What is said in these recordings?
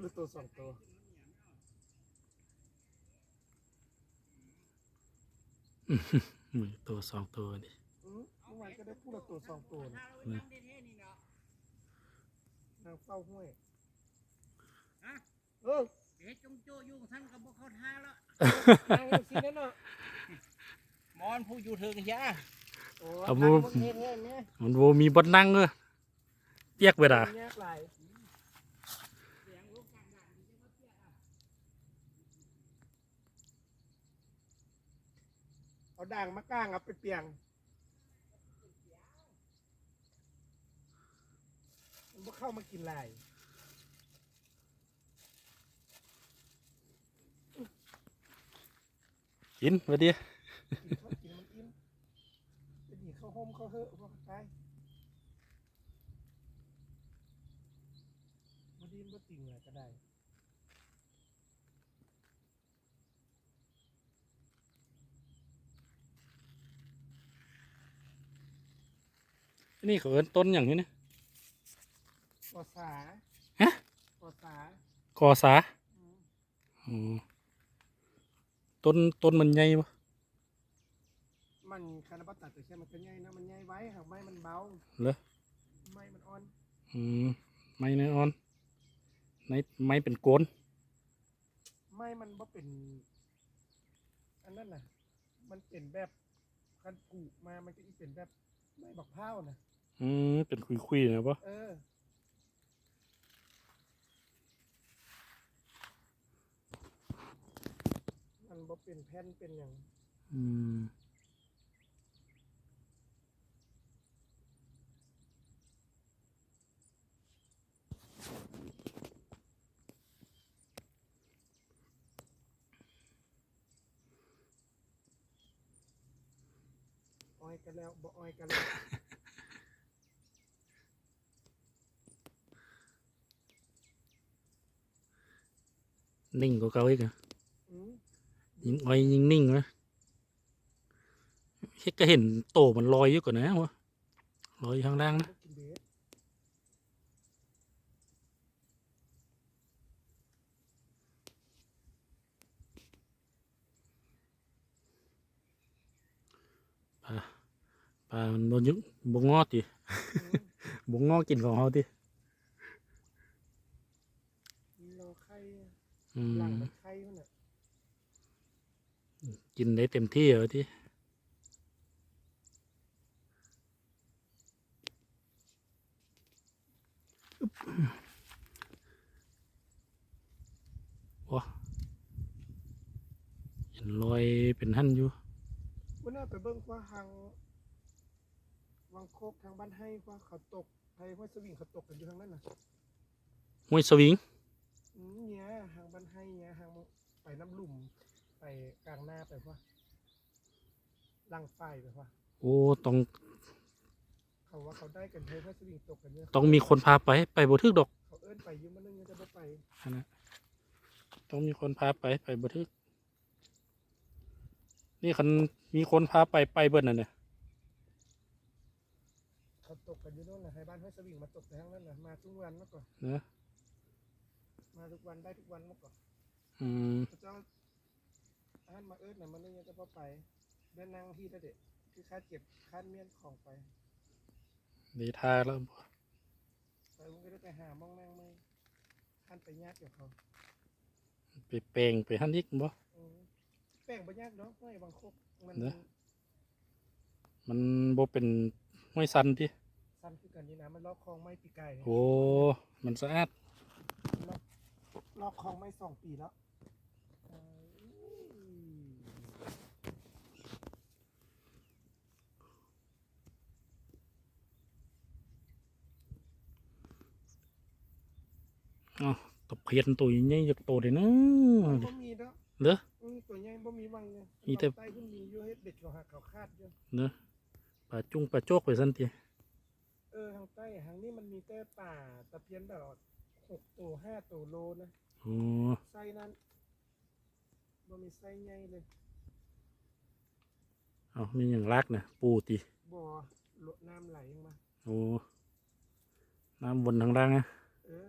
หรือตัวสองตัวมือตัวสองตัวดิอืมเมื่อวานก็ได้พูดละตัวสองตัวนะนะนางเฝ้าห้วยฮะเออเฮ็ดจงโจ้ยุ่งท่านก็บ่เข้าท่าแล้วนางเห็นสินั่นน่ะมอนผู้อยู่เถิงยาโอ้เอานางบูบ่เฮ็ดแท้เนี่ยมันโวมีบดนั่งเลยเปียกไปด่าแยกหลายเอา ด่างมาก้างเอาไปเปียงมันบ่เข้ามากินลายกินไปดิกินเขากินมันอิ่มจะดีเข้าห่มเข้าเหอะพวกตายบ่ดีบ่ติ่งเลยก็ได้ นี่เขาเอิ้นต้นอย่างนี้นะปอสาฮะปอสากอสาอืมอ๋อต้นต้นมันใหญ่ปะมันคาราบาตัดแต่แค่มันก็ใหญ่นะมันใหญ่ไว้หากไม้มันเบาเหรอไม้มันอ่อนอืมไม้เนื้ออ่อนในไม้เป็นโกนไม้มันบ่เป็น อันนั้นน่ะ มันเป็นแบบคันกูมามันก็อีเป็นแบบไม้บักพร้าวน่ะ อืมเป็นคุยๆนะปะเออมันบ่เป็นแผ่นเป็นอย่างอืมอ้อยกันแล้วบ่อ้อยกันแล้ว นิ่งกว่าเก่าอีกอะอืมยิงอ้อยยิงนิ่งวะเฮ็ดก็เห็นโตมันลอยอยู่ก่อนนะวะลอยอยู่ข้างล่างนะบ่กินเบ็ดปลามันบนยุบงอติอืมบงงอกินของเขาติ โลไข่ อื หลังมมันไข่มันน่ะกินได้เต็มที่เหรอที่ว้าเห็นรอยเป็นหั่นอยู่วันน่าไปเบิ่งกว่าทางวังโคกทางบ้านให้ว่าเขาตกไทยห้วยสวิงเขาตกกันอยู่ทางนั้นน่ะห้วยสวิงอืม เนี่ยทางบ้านให้เนี่ยทางไปน้ำหลุมไปกลางหน้าไปว่าลังไฟไปว่าโอ้ต้องเขาว่าเขาได้กันไทยห้วยสวิงตกกันเนี่ยต้องมีคนพาไปไปบ่ทึกดอกเขาเอิ้นไปอยืมมันนึงจะบ่ไปอันนะต้องมีคนพาไปไปบ่ทึก นี่คันมีคนพาไปไปเบิดน่ะเนี่ยเขาตกกันอยู่โน่นน่ะให้บ้านห้วยสวิงมาตกแต่ทางนั้นน่ะมาทุกวันเมื่อก่อนเนอะ มาทุกวันได้ทุกวันเมื่อก่อนอืมพระเจ้าท่านมาเอิ้นน่ะมันนึงจะบ่ไปเดินนางที่ได้เด็คือคาดเก็บคาดเมียนของไปดีทาแล้วไปมึงก็ได้ไปหามองแมงไหมท่านไปยากเกี่ยวเขาไปแปลงไปหั่นอีกบ่ อืมแป้งบ่ยากเนาะไม่บางคกมันเนอะ มันบ่เป็นห้วยซันติ สั้นคือกันนี่นะมันลอกคลองไม้ปีไก่เนี่ยโอ้ มันสะอาดลอก ลอกคลองไม้สองปีแล้วเอ้ยตบเพียนตัวใหญ่ๆจากโตเลยเนามันะบ่มีเนาะเหรออืมตัวใหญ่บ่มีวังเนี่ยมีแต่ใต้ขึ้นมีอยู่ให้เด็ดเขาหักเขาคาดอยู่เนอะปลาจุ้งปลาโจกไปสันติเออทางใต้ทางนี้มันมีแต่ป่าตะเพียนแบบหกตัวห้าตัวโลนะ ไส้นั้นบ่มีไส้ใหญ่เลยเอามีอย่างรักนะปูตีบ่อลดน้ำไหลมาโอ้น้ำบนทางล่างนะเออ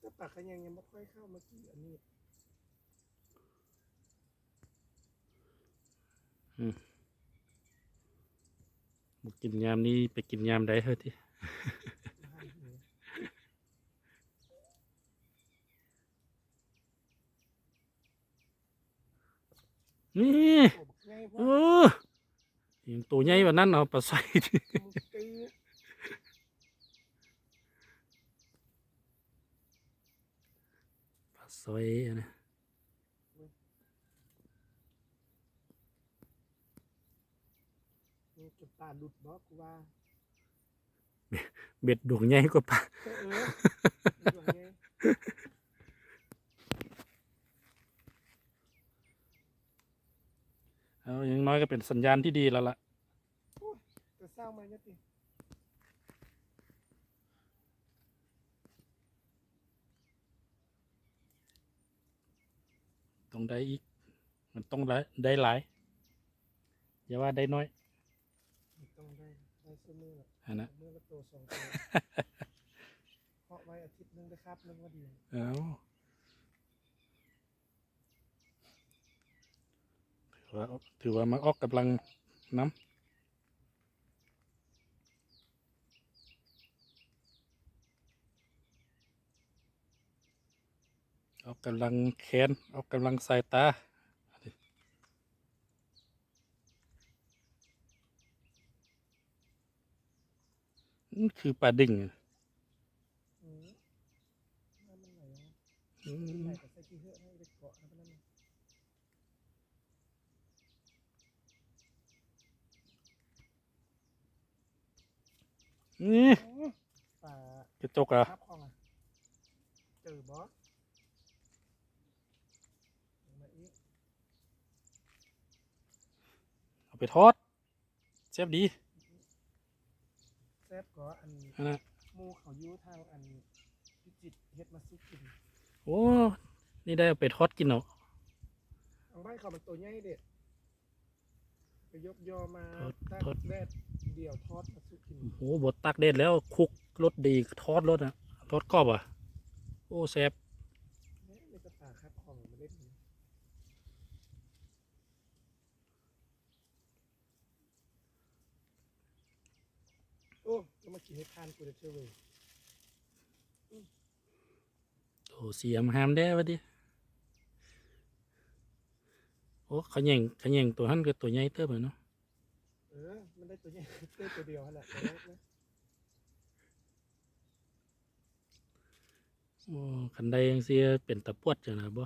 ต่ปากขยังยังไม่ค่อยเข้าเมื่อกี้อันนี้ อืม บกินยามนี้ไปกินยามใดเฮ้ยที่นี่โอ้บักใหญ่พวเออยังตัวใหญ่กว่านั้นเอาปลาใส่ปลาซอยอะนะ มึงจนตาหลุดบอกกูว่าเบ็ดดวงใหญ่กว่าปลาเออเออมึงว่าไงเอาอย่างน้อยก็เป็นสัญญาณที่ดีแล้วล่ะจะเศร้าไหมเนี่ยติต้องได้อีก มันต้องได้ได้หลาย อย่าว่าได้น้อย ไม่ต้องได้ได้ซื้อมื อันนะมือละตัวสองตัวเพาะไว้อาทิตย์หนึงได้ครับนึงว่าดีเอาถือว่าถือว่ามาออกกำลังน้ำออกกำลังแขนออกกำลังสายตา นี่คือปลาดิ่งอะอืมน้ำมันไหลอะอืมันไหลมแต่ใส่ขี้เหือะให้ไปเกาะนะพนันน่ะนี่อื้อป่ากระจกอะครับของอะเจอบอสมาอีกเอาไปทอดแซ่บดีแซ่บก็อันอันนะหมูเขาอยู่ทางอันพิจิตรเฮ็ดมาซุกกินโอ้ นี่ได้เอาไปทอดกินเนาะทางบ้านเขามันตัวใหญ่เด็ดไปยกยอมาทอดตั้งทอดแดดเดี่ยวทอดมาซุกกินโอ้โหบดตักเด็ดแล้วคลุกรสดีทอดรสอะทอดกรอบอะ โอ้แซ่บ เนี่ยในกระตาครับของมาเล่นนี่โอ้จะ มากินให้ทานกูเด้อเชื่อเว้ยโอ้เสียมหามได้วะดิโอ้ขะแยงขะแยงตัวหันก็ตัวใหญ่เติบอะเนาะเออมันได้ตัวใหญ่เต้ตัวเดียวขนาดตัวเล็กนะโอ้คันใดยังเสียเป็นตะปวดจังนะบ่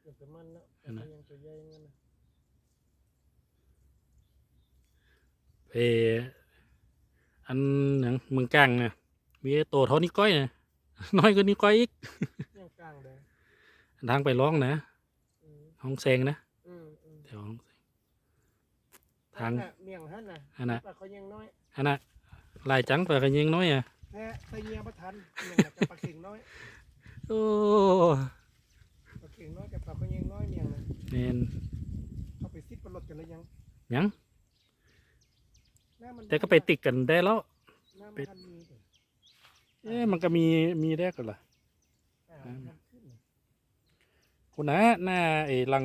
เกิดแต่มันเนาะแต่อันนั้ก็นยังตัวใหญ่อย่างนั้นนะเพ อันหยังเมืองกลางนะมีโตเท่านี้วก้อยนะน้อยกว่านี้วก้อยอีกยังกลางเลยทางไปร้องนะอืมห้องแซงนะอืมอืมแถวห้องแซงทางนั่นน่ะเมียงท่านน่ะอันน่ะปลาเขายังน้อยอันน่ะลายจังไปกันยังน้อยอะแพ้ใส่เงียบทันเมียงน่ะกับปลาเข่งน้อยโอ้ปลาเข่งน้อยกับปลาเขายังน้อยเมียงน่ะแมนเขาไปซิดปลาหลดกันแล้วยังยังหน้ามัน แต่ก็ไปติดกันได้แล้วหน้าไปมันทันมีเด้อเอ๊ะมันก็มีมีได้กันล่ะอ่ามันทันขึ้นน่ะ คุณนะหน้าไอ้หลัง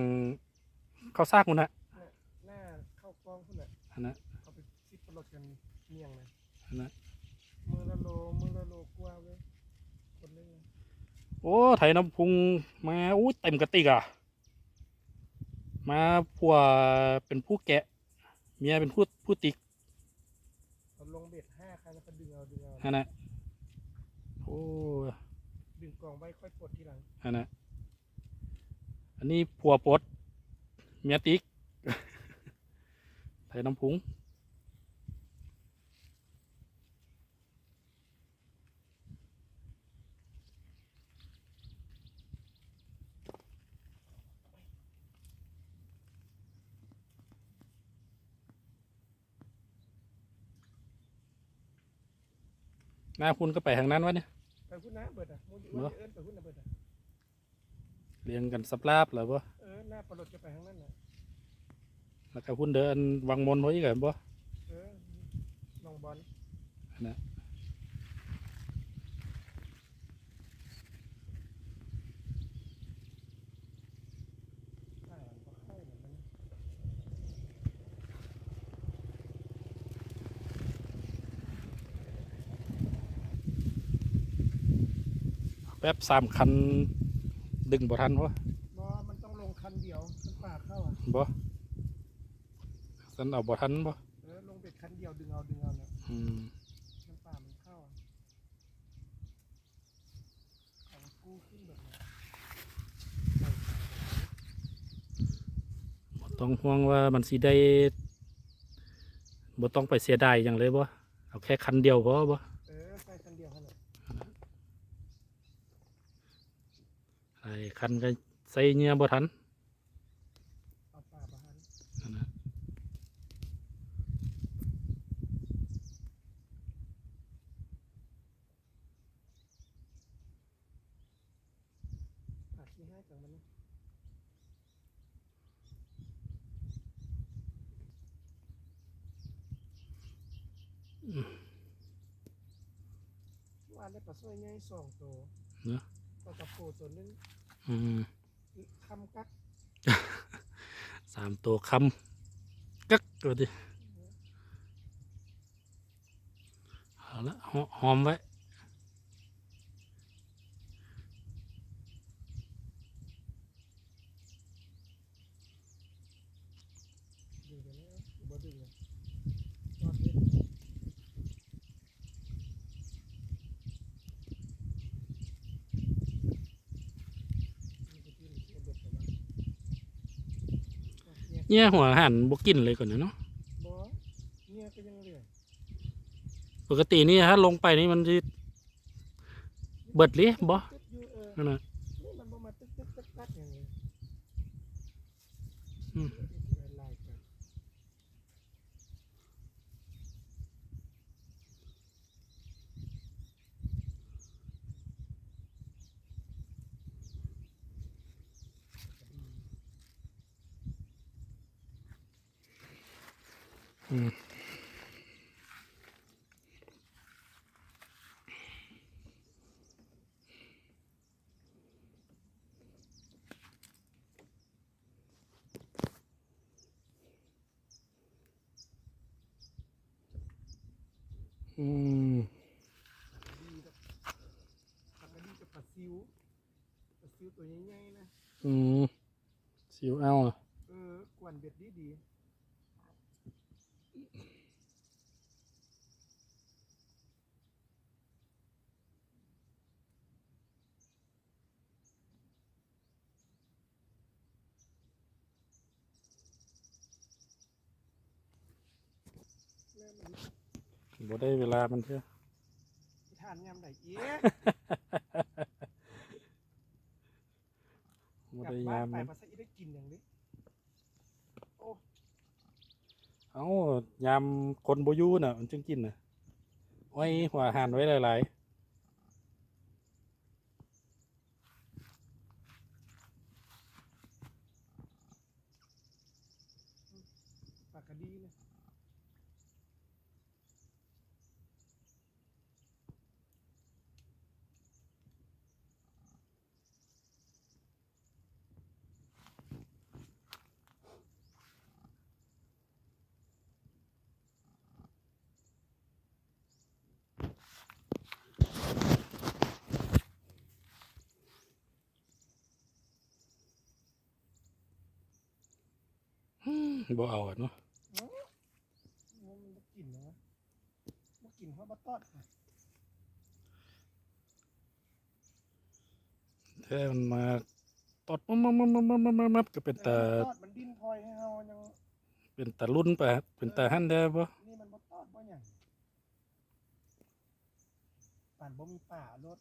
ข้าวซากคุณนะหน้าเข้ากล้องพุ่นน่ะอันนั้นเขาไปซิดปลาหลดกันเมียงน่ะอันนั้นมือละโลมือละโลกว่าเว้ยคนหนึงน่ะโอ้ไถน้ำพุงมาอู้เต็มกระติกอะ มาผัวเป็นผู้แกะ เมียเป็นผู้ผู้ติก เขาลงเบ็ดห้าครั้งแล้วก็ดึง เอาดึงเอาอันนั้นโอ้ดึงกองไว้ค่อยปลดทีหลังอันนั้นอันนี้ผัวปลดเมียติกไถน้ำพุง หน้าคุณก็ไปทางนั้นวะเนี่ยไปพุ่นนะเบิดอะมูเหรออยู่ว่าจะเอิ้นไปพุ่นนะเบิดอะเรียงกันสับลาบเหรอบ่เออหน้าปลดจะไปทางนั้นน่ะแล้วก็คุณเดินวังมนไว้กันบ่เออน้องบอลนะ แป๊บสามคันดึงบ่ทันวะบ่มันต้องลงคันเดียวมันป่าเข้าอะบ่สันเอาบ่ทันบ่เออลงเบ็ดคันเดียวดึงเอาดึงเอาเนี่ยอืมมันป่ามันเข้าอะเอากู้ขึ้นแบบนี้บ่ต้องห่วงว่ามันสิได้บ่ต้องไปเสียดายหยังเลยบ่เอาแค่คันเดียวพอบ่ เออใส่คันเดียวเท่านั้น ไอ้คันก็ใส่เหงื่อบ่ทันเอาป่าประหันนั่นน่ะป่าขี้ให้จังมันนะว่าได้ปลาสร้อยใหญ่สองตัวเนอะ ปลากระโปตัวนึงอืมคำกักสามตัวคำกักตัวดิเอาละหอหอมไว้ ดึงกันแล้วบ่ดึงเลยยอดเด็ดนี่คือที่มันเสียเบ็ดไปแล้ว เนี่ยเนี่ยหัวหันบกินเลยก่อนนะเนาะบ่เนี่ยก็ยังเหลือปกตินี่ถ้าลงไปนี่มันจะเบิดเลยบ่ตึ๊ดอยู่เออนั่นน่ะ นี่มันบ่มาตึ๊ดตึ๊ดตึ๊ดตัดอย่างนี้ อืม ลายๆกัน อืมอืมดีกับผักกะดีกับปลาซิวปลาซิวตัวใหญ่ๆนะ อืม สิวเอาอะเออกวนเบ็ดดีดี บ่ได้เวลามันเถอะทานยำไหนเอ๊ะบ่กลับได้บ้ายานมไปมัน ภาษาอีได้กินอย่างนี้เอ้ายามคนบ่อยู่น่ะ มันจึงกินน่ะไว้หัวหันไว้หลายปลากระดีนะๆ บ่เอาอะเนาะมันบ่กินนะบ่กินเพราะบ่ตอดค่ะถ้ามันมาตอดมับมับมับมับมับมับมับก็เป็นตาตอดมันดิ้นพลอยให้เฮายังเป็นตารุ่นไปครับเป็นตาหันได้บ่นี่มันบ่ตอดบ่หยังป่านบ่มีป่ารถ